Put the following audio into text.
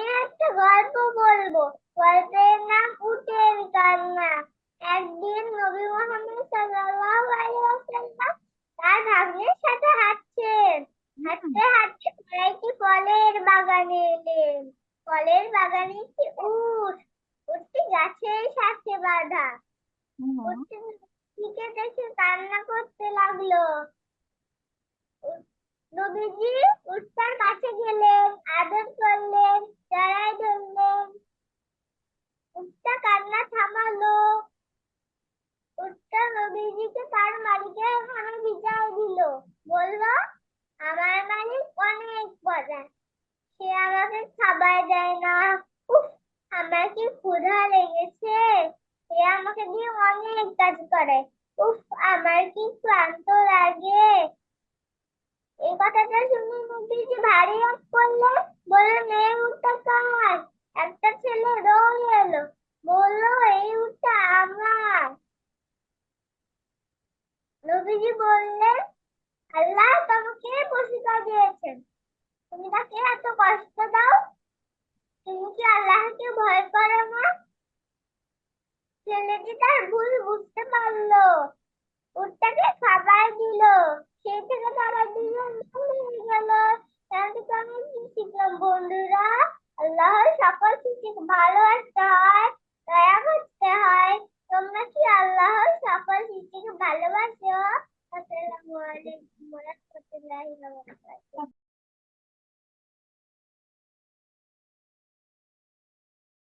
আমি একটা গল্প বলব। গল্পের নাম উটের কান্না। একদিন নবী মোহাম্মদ সাল্লাল্লাহু আলাইহি ওয়াসাল্লাম তার ভাগ্নের সাথে হাঁটছেন। হাঁটতে হাঁটতে তারা একটি ফলের বাগানে এলেন। ফলের বাগানে একটি উট। উটটি গাছের সাথে বাঁধা। উটটি নবীকে দেখে কান্না করতে লাগল। নবীজি উটটার কাছে গেলেন। উটটা তার মালিকের ওখানে বিদায় দিল। বলল, আমার মালিক অনেক বড় সে আমাকে খাবার দেয় না। উফ, আমার কি ক্ষুধা লেগেছে। সে আমাকে দিয়ে অনেক কাজ করে। উফ, আমার কি ক্লান্ত লাগে। এই কথাটা শুনে নবীজি ভারী রাগ করলেন বললেন এই উটটা কার? একটা ছেলে দৌড়ে এলো। বলল, এই উটটা আমার। নবীজি বললেন, আল্লাহ তোমাকে পুরস্কার দিয়েছেন। তুমি তাকে এত কষ্ট দাও? তুমি কি আল্লাহকে ভয় করো না? ছেলেটি তার ভুল বুঝতে পারল। উটটাকে খাবার দিল। সেই থেকে তারা দুজন হয়ে গেল। তার থেকে আমি কি শিখলাম বন্ধুরা, আল্লাহর সকল কিছু ভালো করতে Aló, ¿vas yo? ¿Puedes hablar malo?